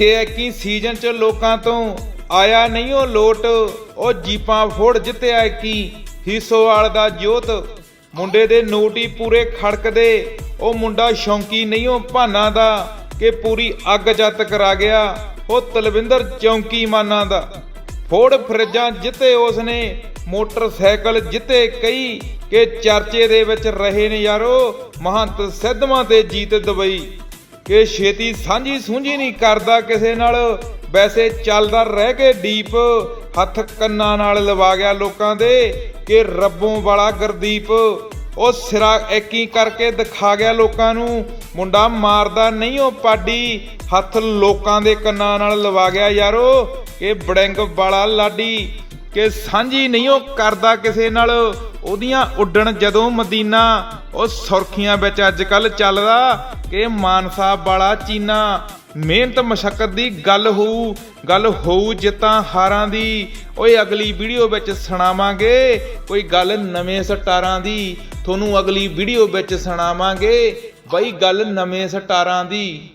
ਕਿ ਐਕੀ ਸੀਜ਼ਨ ਚ ਲੋਕਾਂ ਤੋਂ ਆਇਆ ਨਹੀਂ ਉਹ ਲੋਟ? ਉਹ ਜੀਪਾਂ ਫੋੜ ਜਿੱਤਿਆ ਐਕੀ ਹੀਸੋਵਾਲ ਦਾ ਜੋਤ। ਮੁੰਡੇ ਦੇ ਨੋਟ ਹੀ ਪੂਰੇ ਖੜਕਦੇ। ਉਹ ਮੁੰਡਾ ਸ਼ੌਂਕੀ ਨਹੀਂ, ਉਹ ਭਾਨਾ ਦਾ ਕਿ ਪੂਰੀ ਅੱਗ ਜੱਤ ਕਰਾ ਗਿਆ। ਉਹ ਤਲਵਿੰਦਰ ਚੌਂਕੀ ਮਾਨਾ ਦਾ। ਫੋੜ ਫਰਿੱਜਾਂ ਜਿੱਤੇ ਉਸਨੇ, ਮੋਟਰਸਾਈਕਲ ਜਿੱਤੇ ਕਈ ਕਿ ਚਰਚੇ ਦੇ ਵਿੱਚ ਰਹੇ ਨੇ ਯਾਰੋ। ਮਹੰਤ ਸਿੱਧਵਾਂ ਤੇ ਜੀਤ ਦਬਈ। ਕਿ ਛੇਤੀ ਸਾਂਝੀ ਸੂਝੀ ਨਹੀਂ ਕਰਦਾ ਕਿਸੇ ਨਾਲ। ਵੈਸੇ ਚੱਲਦਾ ਰਹਿ ਕੇ ਡੀਪ ਹੱਥ ਕੰਨਾਂ ਨਾਲ ਲਵਾ ਗਿਆ ਲੋਕਾਂ ਦੇ ਕਿ ਰੱਬੋਂ ਵਾਲਾ ਗੁਰਦੀਪ। ਉਹ ਸਿਰਾ ਐਕੀ ਕਰਕੇ ਦਿਖਾ ਗਿਆ ਲੋਕਾਂ ਨੂੰ। ਮੁੰਡਾ ਮਾਰਦਾ ਨਹੀਂ ਉਹ ਪਾਡੀ, ਹੱਥ ਲੋਕਾਂ ਦੇ ਕੰਨਾਂ ਨਾਲ ਲਵਾ ਗਿਆ ਯਾਰੋ। ਕਿ ਬੜਿੰਗ ਵਾਲਾ ਲਾਡੀ, ਕਿ ਸਾਂਝੀ ਨਹੀਂ ਉਹ ਕਰਦਾ ਕਿਸੇ ਨਾਲ। ਉਹਦੀਆਂ ਉੱਡਣ ਜਦੋਂ ਮਦੀਨਾ, ਉਹ ਸੁਰਖੀਆਂ ਵਿੱਚ ਅੱਜ ਕੱਲ ਚੱਲਦਾ ਕਿ ਮਾਨਸਾ ਵਾਲਾ ਚੀਨਾ ਮਿਹਨਤ ਮਸ਼ੱਕਤ ਦੀ ਗੱਲ ਹੋਊ ਗੱਲ ਹੋਊ ਜਿੱਤਾਂ ਹਾਰਾਂ ਦੀ। ਓਏ ਅਗਲੀ ਵੀਡੀਓ ਵਿੱਚ ਸੁਣਾਵਾਂਗੇ, ਕੋਈ ਗੱਲ ਨਵੇਂ ਸਟਾਰਾਂ ਦੀ, ਤੁਹਾਨੂੰ ਅਗਲੀ ਵੀਡੀਓ ਵਿੱਚ ਸੁਣਾਵਾਂਗੇ। ਬਈ ਗੱਲ ਨਵੇਂ ਸਟਾਰਾਂ ਦੀ।